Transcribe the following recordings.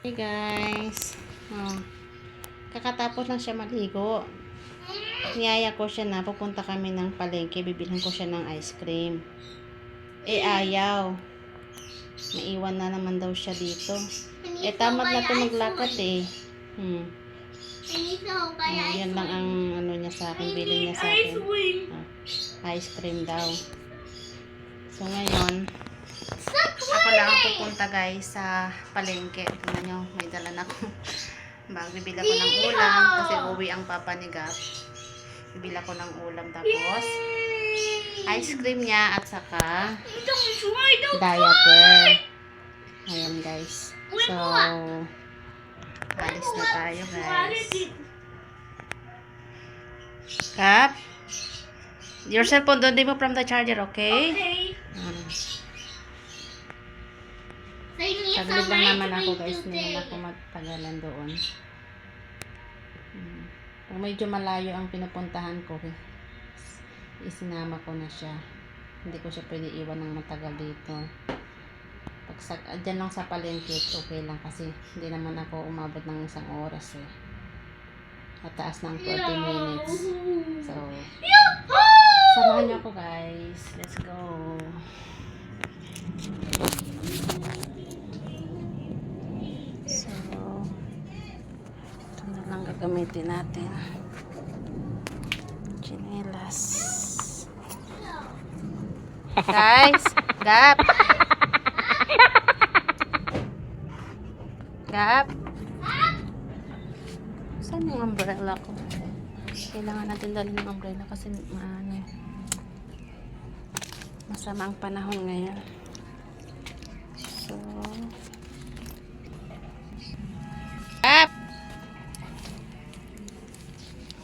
Hey guys. Oh. Kakatapos lang siya maligo. Niyaya ko siya na pupunta kami ng palengke. Bibilhan ko siya ng ice cream. Eh ayaw. Naiwan na naman daw siya dito. Eh tamad na to maglakad eh. Hmm. Oh, yan lang ang ano niya sa akin. Bilin niya sa akin. Ah, ice cream daw. So ngayon, ako lang ang pupunta guys sa palengke. Tingnan nyo, may dala na ako. Bag, bibila ko ng ulam kasi uwi ang papa ni Gab. Bibila ko ng ulam tapos ice cream niya at saka diaper. Ayan guys. So, alis na tayo guys. Kap, your cellphone don't remove from the charger, okay? Mm. Saglit lang naman ako guys, hindi naman ako matagalan doon. Mm. Kung medyo malayo ang pinupuntahan ko, eh, isinama ko na siya. Hindi ko siya pwede iwan ng matagal dito. Pag sa, ah, dyan lang sa palengke, okay lang kasi hindi naman ako umabot ng isang oras eh. Mataas ng 40 minutes. So, samahan niyo ako guys. Let's go. So, ito gagamitin natin. Chinelas. Guys, gap. Gap. Saan yung umbrella ko? Kailangan natin dalhin ng umbrella kasi maano masama ang panahon ngayon.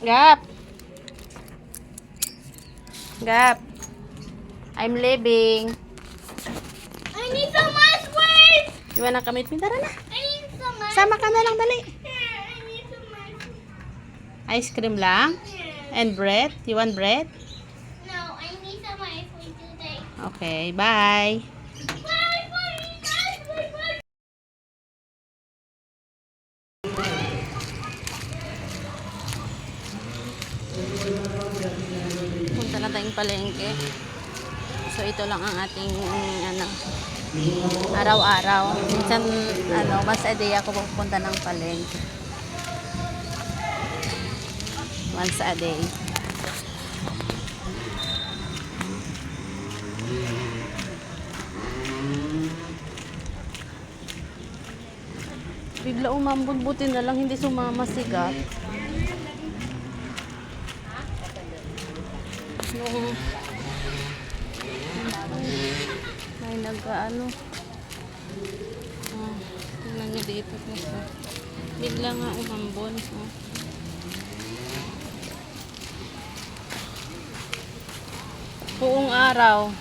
Gap! Gap! I'm leaving. I need cream. You wanna come with me? Tara na. I need some ice Sama ka na lang, dali. cream. I need some ice cream. Ice cream lang? And bread? You want bread? No, I need some ice cream today. Okay, bye. Ice cream, ice cream. Punta na tayong palengke. So, ito lang ang ating, ano, araw-araw. Minsan, ano, mas a day ako pupunta ng palengke. Once a day. Bigla umambon, buti na lang hindi sumama si Gat. Nung may nag-ano. Oh, tingnan nyo dito kasi. Bigla nga umambon. Oh. Buong araw,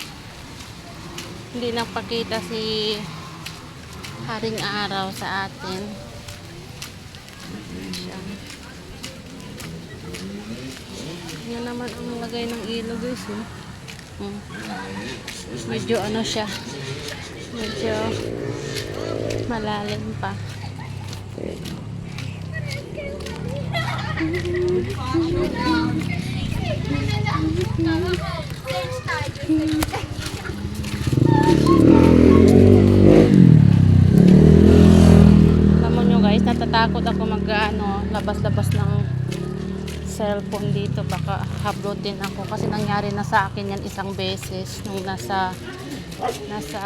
hindi napakita si Haring Araw sa atin. Yan naman ang lagay ng ilaw guys. Eh. Hmm. Medyo ano siya. Medyo malalim pa. Alam nyo guys, natatakot ako mag ano, labas-labas ng cellphone dito. Baka hablutin ako. Kasi nangyari na sa akin yan isang beses nung nasa nasa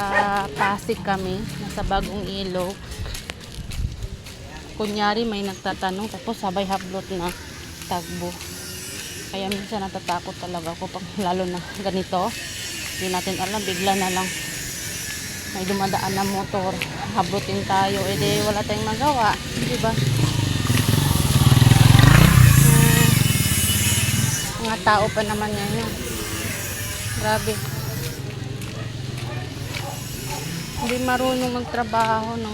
Pasig kami, nasa Bagong Ilog. Kunyari may nagtatanong tapos sabay hablot na tagbo. Kaya minsan natatakot talaga ako pag lalo na ganito. Hindi natin alam, bigla na lang may dumadaan na motor. Hablutin tayo, eh di wala tayong magawa. Di ba? Mga tao pa naman yan yan. Grabe. Hindi marunong magtrabaho, no?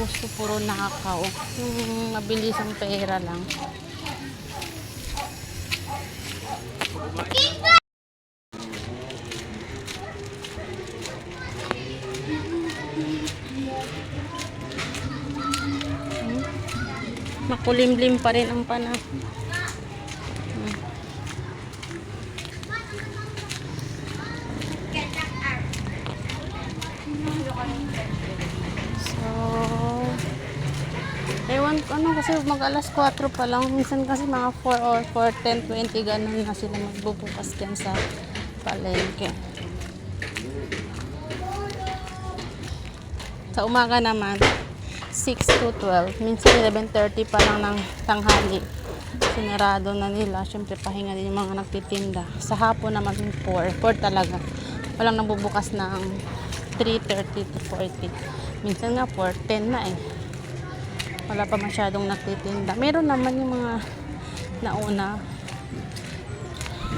Gusto puro nakakaw. Hmm, mabilis ang pera lang. Makulimlim pa rin ang panahon. Get that out. So, ewan ko ano kasi mag alas 4 pa lang. Minsan kasi mga 4 or 4, 10, 20 ganun na sila magbubukas dyan sa palengke. Sa umaga naman, 6 to 12. Minsan 11.30 pa lang ng tanghali. Sinarado na nila. Siyempre, pahinga din yung mga nagtitinda. Sa hapon naman, 4. 4 talaga. Walang nabubukas ng 3.30 to 40. Minsan nga 4, 10 na eh. Wala pa masyadong nagtitinda. Meron naman yung mga nauna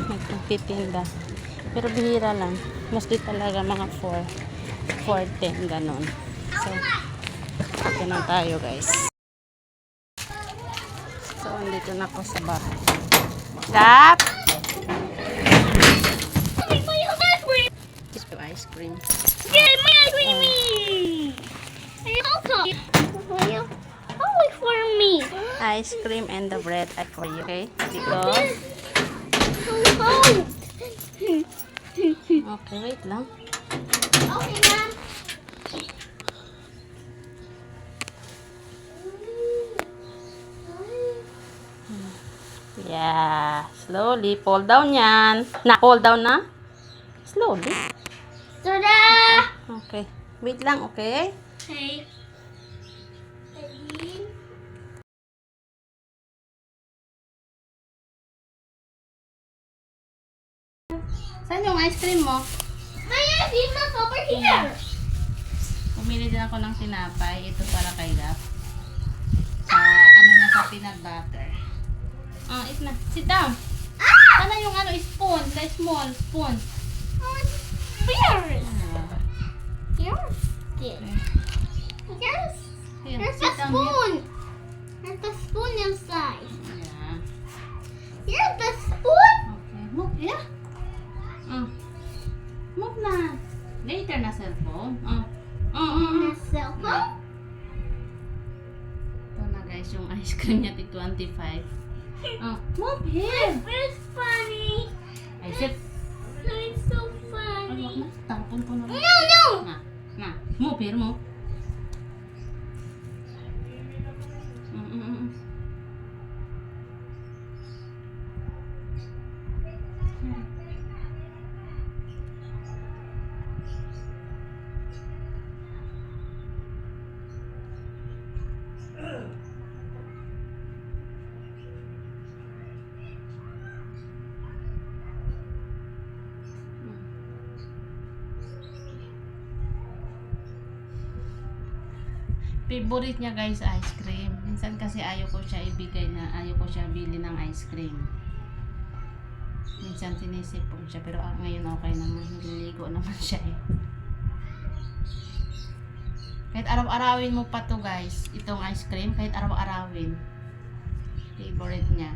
nagtitinda. Pero bihira lang. Mostly talaga mga 4, 4, 10, ganon. So, na tayo guys. So, andito na ako sa bahay. Your ice cream. Gusto ice cream. Get my ice cream. And also, for you. Oh, wait for me. Ice cream and the bread are for you, okay? Because, okay, wait lang. Okay, ma'am. Yeah, slowly. Fall down yan. Na, fall down na? Slowly. Soda. Okay. Wait lang, okay? Okay. Ready? Saan yung ice cream mo? My ice cream is over here. Pumili din ako ng tinapay. Ito para kay Gap. Sa, ano na sa peanut butter. Ah, eat na. Sit down. Ah! Sana yung ano, spoon. The small spoon. Here's. Ah, Here's it. Here's. here, Here's sit the down spoon. There's the spoon inside. here. Yeah. Here's the spoon. Ice cream niya, tig 25. Oh, move here. It's funny. Ay, sit. It's so Ay, wag na. funny. Tapon ko na. No, no. Na, na. Move here, move. Favorite niya guys ice cream. Minsan kasi ayaw ko siya ibigay na ayaw ko siya bili ng ice cream. Minsan sinisipon siya pero ah, ngayon okay naman. Nililigo naman siya eh. Kahit araw-arawin mo pa to guys, itong ice cream, kahit araw-arawin. Favorite niya.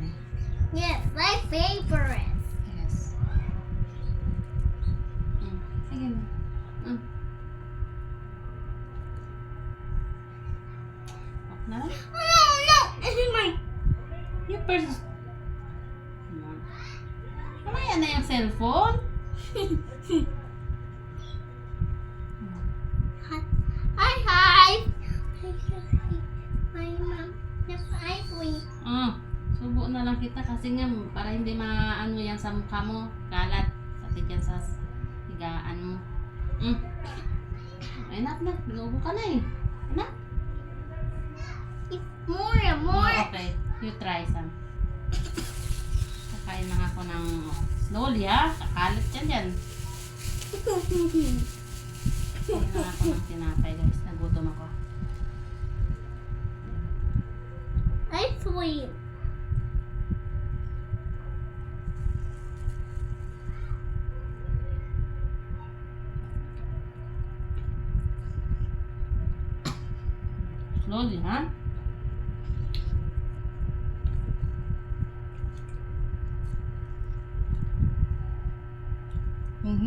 Yes, my favorite. Yes. Mm. Sige na. Mm. Lang. No, no. This is my. Yung pers... Mamaya na yung cellphone. Hi, hi. My mom. Yes, I win. Ah, subo na lang kita kasi nga para hindi maano yan sa mukha mo. Kalat. Pati dyan sa higaan mo. Mm. Ay, nak na. Binubo ka na eh. Anak. You try some. Kakain lang ako ng slowly ha. Kakalit yan dyan. Kakain lang ako ng tinapay guys. Nagutom ako. I sweet. Slowly ha.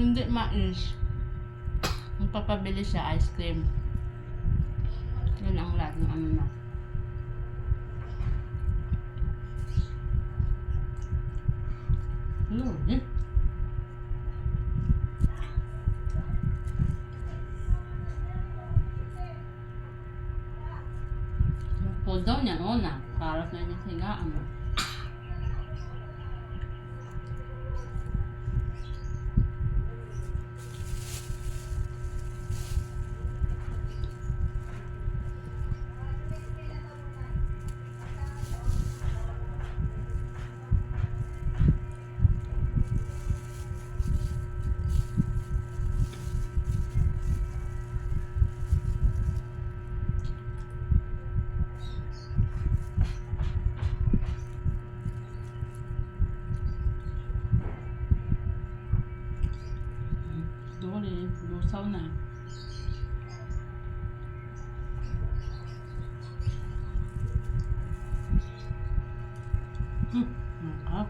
Hindi mais. Magpapabili siya ice cream. Yun ang laging ano na. Lord, eh? Pull down yan, ona. Parang na niya sigaan mo. Lusaw na. Hmm, nakap.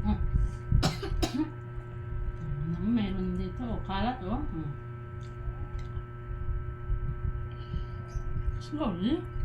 Hmm. Hmm. Ano meron dito? Kalat oh. Hmm. Slowly.